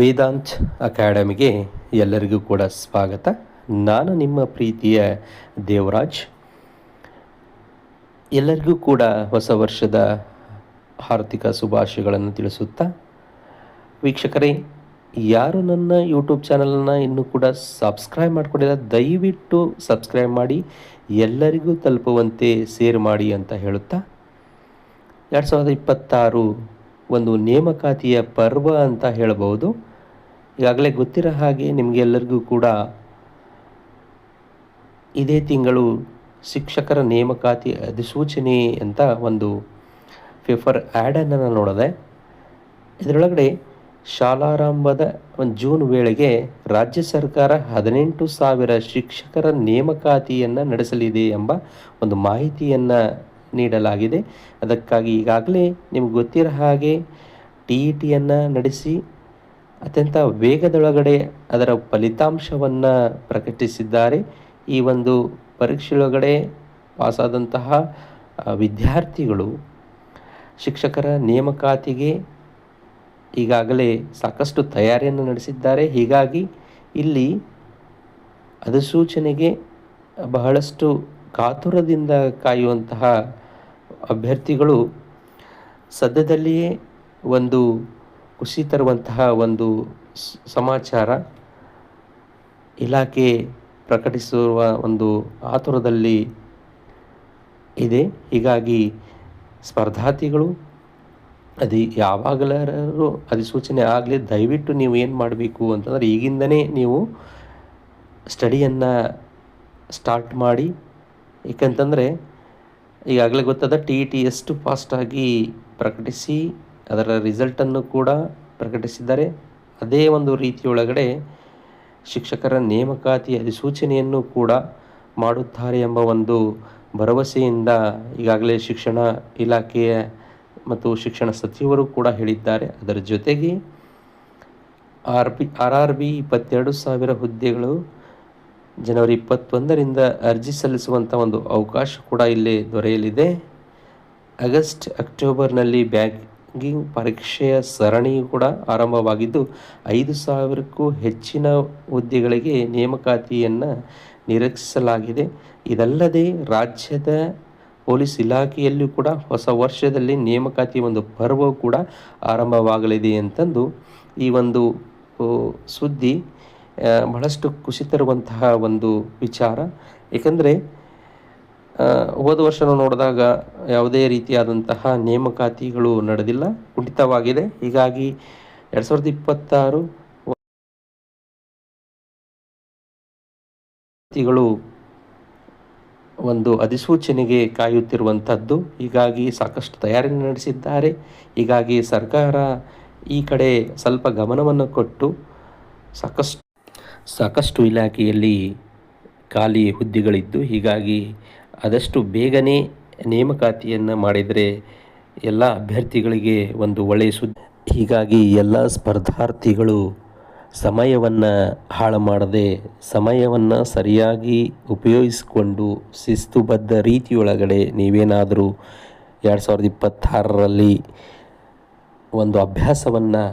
ವೇದಾಂತ್ ಅಕಾಡೆಮಿಗೆ ಎಲ್ಲರಿಗೂ ಕೂಡ ಸ್ವಾಗತ. ನಾನು ನಿಮ್ಮ ಪ್ರೀತಿಯ ದೇವರಾಜ್. ಎಲ್ಲರಿಗೂ ಕೂಡ ಹೊಸ ವರ್ಷದ ಆರ್ಥಿಕ ಶುಭಾಶಯಗಳನ್ನು ತಿಳಿಸುತ್ತಾ, ವೀಕ್ಷಕರೇ, ಯಾರು ನನ್ನ ಯೂಟ್ಯೂಬ್ ಚಾನಲನ್ನು ಇನ್ನೂ ಕೂಡ ಸಬ್ಸ್ಕ್ರೈಬ್ ಮಾಡ್ಕೊಂಡಿಲ್ಲ, ದಯವಿಟ್ಟು ಸಬ್ಸ್ಕ್ರೈಬ್ ಮಾಡಿ, ಎಲ್ಲರಿಗೂ ತಲುಪುವಂತೆ ಶೇರ್ ಮಾಡಿ ಅಂತ ಹೇಳುತ್ತಾ, ಎರಡು ಸಾವಿರದ ಇಪ್ಪತ್ತಾರು ಒಂದು ನೇಮಕಾತಿಯ ಪರ್ವ ಅಂತ ಹೇಳಬಹುದು. ಈಗಾಗಲೇ ಗೊತ್ತಿರೋ ಹಾಗೆ ನಿಮಗೆಲ್ಲರಿಗೂ ಕೂಡ ಇದೇ ತಿಂಗಳು ಶಿಕ್ಷಕರ ನೇಮಕಾತಿ ಅಧಿಸೂಚನೆ ಅಂತ ಒಂದು ಪೇಪರ್ ಆ್ಯಡನ್ನು ನಾನು ನೋಡಿದೆ. ಇದರೊಳಗಡೆ ಶಾಲಾರಂಭದ ಒಂದು ಜೂನ್ ವೇಳೆಗೆ ರಾಜ್ಯ ಸರ್ಕಾರ ಹದಿನೆಂಟು ಸಾವಿರ ಶಿಕ್ಷಕರ ನೇಮಕಾತಿಯನ್ನು ನಡೆಸಲಿದೆ ಎಂಬ ಒಂದು ಮಾಹಿತಿಯನ್ನು ನೀಡಲಾಗಿದೆ. ಅದಕ್ಕಾಗಿ ಈಗಾಗಲೇ ನಿಮ್ಗೆ ಗೊತ್ತಿರೋ ಹಾಗೆ ಟಿ ಇ ಟಿಯನ್ನು ನಡೆಸಿ ಅತ್ಯಂತ ವೇಗದೊಳಗಡೆ ಅದರ ಫಲಿತಾಂಶವನ್ನು ಪ್ರಕಟಿಸಿದ್ದಾರೆ. ಈ ಒಂದು ಪರೀಕ್ಷೆಯೊಳಗಡೆ ಪಾಸಾದಂತಹ ವಿದ್ಯಾರ್ಥಿಗಳು ಶಿಕ್ಷಕರ ನೇಮಕಾತಿಗೆ ಈಗಾಗಲೇ ಸಾಕಷ್ಟು ತಯಾರಿಯನ್ನು ನಡೆಸಿದ್ದಾರೆ. ಹೀಗಾಗಿ ಇಲ್ಲಿ ಅಧಿಸೂಚನೆಗೆ ಬಹಳಷ್ಟು ಕಾತುರದಿಂದ ಕಾಯುವಂತಹ ಅಭ್ಯರ್ಥಿಗಳು ಸದ್ಯದಲ್ಲಿಯೇ ಒಂದು ಖುಷಿ ತರುವಂತಹ ಒಂದು ಸಮಾಚಾರ ಇಲಾಖೆ ಪ್ರಕಟಿಸಿರುವ ಒಂದು ಆತುರದಲ್ಲಿ ಇದೆ. ಹೀಗಾಗಿ ಸ್ಪರ್ಧಾರ್ಥಿಗಳು ಅದು ಯಾವಾಗಲಾರು ಅಧಿಸೂಚನೆ ಆಗಲಿ, ದಯವಿಟ್ಟು ನೀವು ಏನು ಮಾಡಬೇಕು ಅಂತಂದರೆ ಈಗಿಂದನೇ ನೀವು ಸ್ಟಡಿಯನ್ನು ಸ್ಟಾರ್ಟ್ ಮಾಡಿ. ಏಕೆಂತಂದರೆ ಈಗಾಗಲೇ ಗೊತ್ತಾದ ಟಿ ಇ ಟಿ ಎಷ್ಟು ಫಾಸ್ಟಾಗಿ ಪ್ರಕಟಿಸಿ ಅದರ ರಿಸಲ್ಟನ್ನು ಕೂಡ ಪ್ರಕಟಿಸಿದ್ದಾರೆ. ಅದೇ ಒಂದು ರೀತಿಯೊಳಗಡೆ ಶಿಕ್ಷಕರ ನೇಮಕಾತಿ ಅಧಿಸೂಚನೆಯನ್ನು ಕೂಡ ಮಾಡುತ್ತಾರೆ ಎಂಬ ಒಂದು ಭರವಸೆಯಿಂದ ಈಗಾಗಲೇ ಶಿಕ್ಷಣ ಇಲಾಖೆಯ ಮತ್ತು ಶಿಕ್ಷಣ ಸಚಿವರು ಕೂಡ ಹೇಳಿದ್ದಾರೆ. ಅದರ ಜೊತೆಗೆ R B R R B ಇಪ್ಪತ್ತೆರಡು ಸಾವಿರ ಹುದ್ದೆಗಳು ಜನವರಿ ಇಪ್ಪತ್ತೊಂದರಿಂದ ಅರ್ಜಿ ಸಲ್ಲಿಸುವಂಥ ಒಂದು ಅವಕಾಶ ಕೂಡ ಇಲ್ಲಿ ದೊರೆಯಲಿದೆ. ಆಗಸ್ಟ್, ಅಕ್ಟೋಬರ್ನಲ್ಲಿ ಬ್ಯಾಂಕಿಂಗ್ ಪರೀಕ್ಷೆಯ ಸರಣಿಯು ಕೂಡ ಆರಂಭವಾಗಿದ್ದು, ಐದು ಸಾವಿರಕ್ಕೂ ಹೆಚ್ಚಿನ ಹುದ್ದೆಗಳಿಗೆ ನೇಮಕಾತಿಯನ್ನು ನಿರೀಕ್ಷಿಸಲಾಗಿದೆ. ಇದಲ್ಲದೆ ರಾಜ್ಯದ ಪೊಲೀಸ್ ಇಲಾಖೆಯಲ್ಲೂ ಕೂಡ ಹೊಸ ವರ್ಷದಲ್ಲಿ ನೇಮಕಾತಿ ಒಂದು ಪರ್ವ ಕೂಡ ಆರಂಭವಾಗಲಿದೆ ಅಂತಂದು ಈ ಒಂದು ಸುದ್ದಿ ಬಹಳಷ್ಟು ಖುಷಿ ತರುವಂತಹ ಒಂದು ವಿಚಾರ. ಏಕೆಂದರೆ ಹೋದ ವರ್ಷ ನೋಡಿದಾಗ ಯಾವುದೇ ರೀತಿಯಾದಂತಹ ನೇಮಕಾತಿಗಳು ನಡೆದಿಲ್ಲ, ಕುಂಠಿತವಾಗಿದೆ. ಹೀಗಾಗಿ ಎರಡು ಸಾವಿರದ ಇಪ್ಪತ್ತಾರು ಒಂದು ಅಧಿಸೂಚನೆಗೆ ಕಾಯುತ್ತಿರುವಂಥದ್ದು. ಹೀಗಾಗಿ ಸಾಕಷ್ಟು ತಯಾರಿ ನಡೆಸಿದ್ದಾರೆ. ಹೀಗಾಗಿ ಸರ್ಕಾರ ಈ ಕಡೆ ಸ್ವಲ್ಪ ಗಮನವನ್ನು ಕೊಟ್ಟು ಸಾಕಷ್ಟು ಸಾಕಷ್ಟು ಇಲಾಖೆಯಲ್ಲಿ ಖಾಲಿ ಹುದ್ದೆಗಳಿದ್ದು, ಹೀಗಾಗಿ ಆದಷ್ಟು ಬೇಗನೆ ನೇಮಕಾತಿಯನ್ನು ಮಾಡಿದರೆ ಎಲ್ಲ ಅಭ್ಯರ್ಥಿಗಳಿಗೆ ಒಂದು ಒಳ್ಳೆಯ ಸುದ್ದಿ. ಹೀಗಾಗಿ ಎಲ್ಲ ಸ್ಪರ್ಧಾರ್ಥಿಗಳು ಸಮಯವನ್ನು ಹಾಳು ಮಾಡದೆ, ಸಮಯವನ್ನು ಸರಿಯಾಗಿ ಉಪಯೋಗಿಸಿಕೊಂಡು ಶಿಸ್ತುಬದ್ಧ ರೀತಿಯೊಳಗಡೆ ನೀವೇನಾದರೂ ಎರಡು ಸಾವಿರದ ಇಪ್ಪತ್ತಾರರಲ್ಲಿ ಒಂದು ಅಭ್ಯಾಸವನ್ನು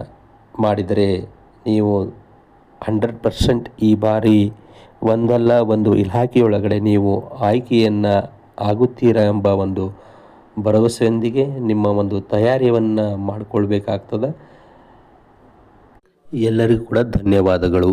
ಮಾಡಿದರೆ ನೀವು ಹಂಡ್ರೆಡ್ ಪರ್ಸೆಂಟ್ ಈ ಬಾರಿ ಒಂದಲ್ಲ, ಒಂದು ಇಲಾಖೆಯೊಳಗಡೆ ನೀವು ಆಯ್ಕೆಯನ್ನು ಆಗುತ್ತೀರಾ ಎಂಬ ಒಂದು ಭರವಸೆಯೊಂದಿಗೆ ನಿಮ್ಮ ಒಂದು ತಯಾರಿಯನ್ನು ಮಾಡಿಕೊಳ್ಬೇಕಾಗ್ತದೆ. ಎಲ್ಲರಿಗೂ ಕೂಡ ಧನ್ಯವಾದಗಳು.